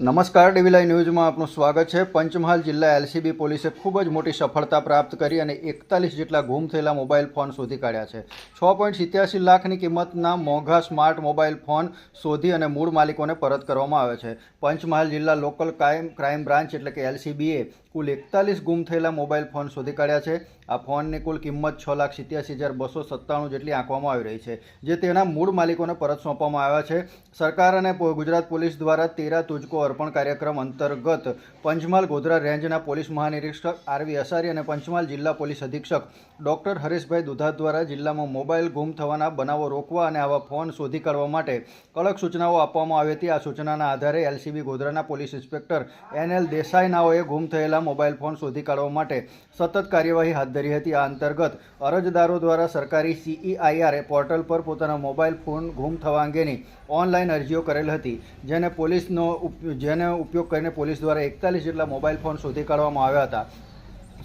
નમસ્કાર ડીવીલાઈ ન્યૂઝમાં આપનું સ્વાગત છે. પંચમહાલ જિલ્લા એલસીબી પોલીસે ખૂબ જ મોટી સફળતા પ્રાપ્ત કરી અને એકતાલીસ જેટલા ગુમ થયેલા મોબાઈલ ફોન શોધી કાઢ્યા છે. છ પોઈન્ટ સિત્યાસી લાખની કિંમતના મોંઘા સ્માર્ટ મોબાઈલ ફોન શોધી અને મૂળ માલિકોને પરત કરવામાં આવે છે. પંચમહાલ જિલ્લા લોકલ ક્રાઇમ ક્રાઇમ બ્રાન્ચ એટલે કે એલસીબીએ કુલ એકતાલીસ ગુમ થયેલા મોબાઈલ ફોન શોધી કાઢ્યા છે. આ ફોનની કુલ કિંમત છ લાખ સિત્યાસી હજાર બસો સત્તાણું જેટલી આંકવામાં આવી રહી છે, જે તેના મૂળ માલિકોને પરત સોંપવામાં આવ્યા છે. સરકાર અને ગુજરાત પોલીસ દ્વારા તેરા તુજકો અર્પણ કાર્યક્રમ અંતર્ગત પંચમહાલ ગોધરા રેન્જના પોલીસ મહાનિરીક્ષક આરવી અસારી અને પંચમહાલ જિલ્લા પોલીસ અધિક્ષક ડૉક્ટર હરેશભાઈ દુધા દ્વારા જિલ્લામાં મોબાઈલ ગુમ થવાના બનાવો રોકવા અને આવા ફોન શોધી કાઢવા માટે કડક સૂચનાઓ આપવામાં આવી હતી. આ સૂચનાના આધારે એલસીબી ગોધરાના પોલીસ ઇન્સ્પેક્ટર એન એલ દેસાઈનાઓએ ગુમ થયેલા મોબાઈલ ફોન શોધી કાઢવા માટે સતત કાર્યવાહી હાથ ધરી હતી. આ અંતર્ગત અરજદારો દ્વારા સરકારી સીઈઆઈઆર પોર્ટલ પર પોતાના મોબાઈલ ફોન ગુમ થવા અંગેની ઓનલાઈન અરજીઓ કરેલ હતી, જેને પોલીસનો જેનો ઉપયોગ કરીને પોલીસ દ્વારા એકતાલીસ જેટલા મોબાઈલ ફોન શોધી કાઢવામાં આવ્યા હતા.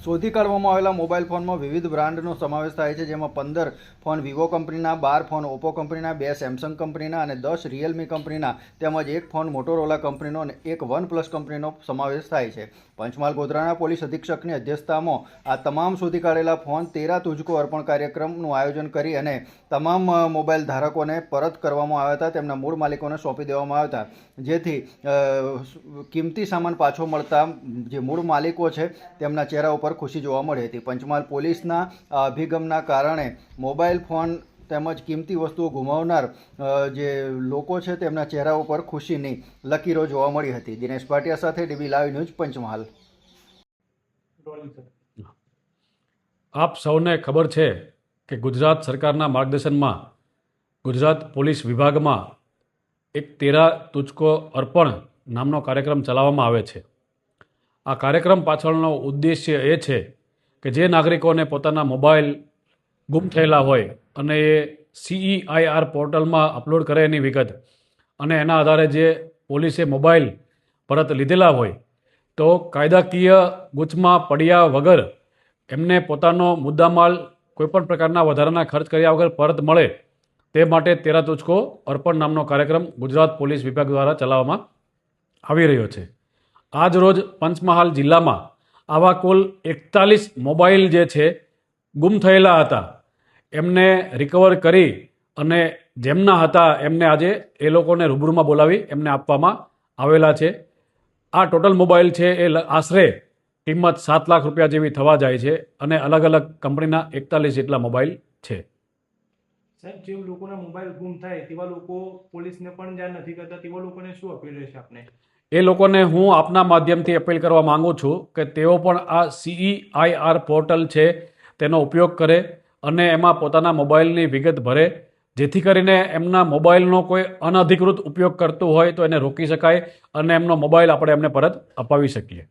શોધી કાઢવામાં આવેલા મોબાઈલ ફોનમાં વિવિધ બ્રાન્ડનો સમાવેશ થાય છે, જેમાં પંદર ફોન વિવો કંપનીના, બાર ફોન ઓપ્પો કંપનીના, બે સેમસંગ કંપનીના અને દસ રિયલમી કંપનીના, તેમજ એક ફોન મોટોરોલા કંપનીનો અને એક વન પ્લસ કંપનીનો સમાવેશ થાય છે. પંચમહાલ ગોધરાના પોલીસ અધિક્ષકની અધ્યક્ષતામાં આ તમામ શોધી કાઢેલા ફોન તેરા તુજકો અર્પણ કાર્યક્રમનું આયોજન કરી અને તમામ મોબાઈલ ધારકોને પરત કરવામાં આવ્યા હતા, તેમના મૂળ માલિકોને સોંપી દેવામાં આવ્યા હતા. જેથી કિંમતી સામાન પાછો મળતા જે મૂળ માલિકો છે, તેમના ચહેરા ઉપર ખુશી જોવા મળી હતી. પંચમહાલ પોલીસના અભિગમના કારણે મોબાઈલ ફોન તેમજ કિંમતી વસ્તુઓ ગુમાવનાર જે લોકો છે તેમના ચહેરા ઉપર ખુશીની લકીરો જોવા મળી હતી. દિનેશ ભાટિયા સાથે ડીબી લાઈવ ન્યૂઝ પંચમહાલ. આપ સૌને ખબર છે કે ગુજરાત સરકારના માર્ગદર્શનમાં ગુજરાત પોલીસ વિભાગમાં એક તેરા તુચકો અર્પણ નામનો કાર્યક્રમ ચલાવવામાં આવે છે. આ કાર્યક્રમ પાછળનો ઉદ્દેશ્ય એ છે કે જે નાગરિકોને પોતાના મોબાઈલ ગુમ થયેલા હોય અને એ સીઈઆઈઆર પોર્ટલમાં અપલોડ કરે એની વિગત અને એના આધારે જે પોલીસે મોબાઈલ પરત લીધેલા હોય, તો કાયદાકીય ગૂંચમાં પડ્યા વગર એમને પોતાનો મુદ્દામાલ કોઈપણ પ્રકારના વધારાના ખર્ચ કર્યા વગર પરત મળે તે માટે તેરા તુચકો અર્પણ નામનો કાર્યક્રમ ગુજરાત પોલીસ વિભાગ દ્વારા ચલાવવામાં આવી રહ્યો છે. આજ રોજ પંચમહાલ જિલ્લામાં આવા કુલ એકતાલીસ મોબાઈલ જે છે, ગુમ થયેલા હતા. એમને રિકવર કરી અને જેમના હતા, એમને આજે એ લોકોને રૂબરૂમાં બોલાવી એમને આપવામાં આવેલા છે. આ ટોટલ મોબાઈલ છે, એ આશરે કિંમત સાત લાખ રૂપિયા જેવી થવા જાય છે અને અલગ અલગ કંપનીના એકતાલીસ જેટલા મોબાઈલ છે. સાહેબ જે લોકોના મોબાઈલ ગુમ થાય તેવા લોકો પોલીસને પણ જાણ નથી કરતા, તેવા લોકોને શું અપીલ રહેશે આપને? એ લોકોને હું આપના માધ્યમથી અપીલ કરવા માંગુ છું કે તેઓ પણ આ સીઈઆઈઆર પોર્ટલ છે તેનો ઉપયોગ કરે અને એમાં પોતાના મોબાઈલની વિગત ભરે. જેથી કરીને એમના મોબાઈલનો કોઈ અનધિકૃત ઉપયોગ કરતું હોય તો એને રોકી શકાય અને એમનો મોબાઈલ આપણે એમને પરત અપાવી શકીએ.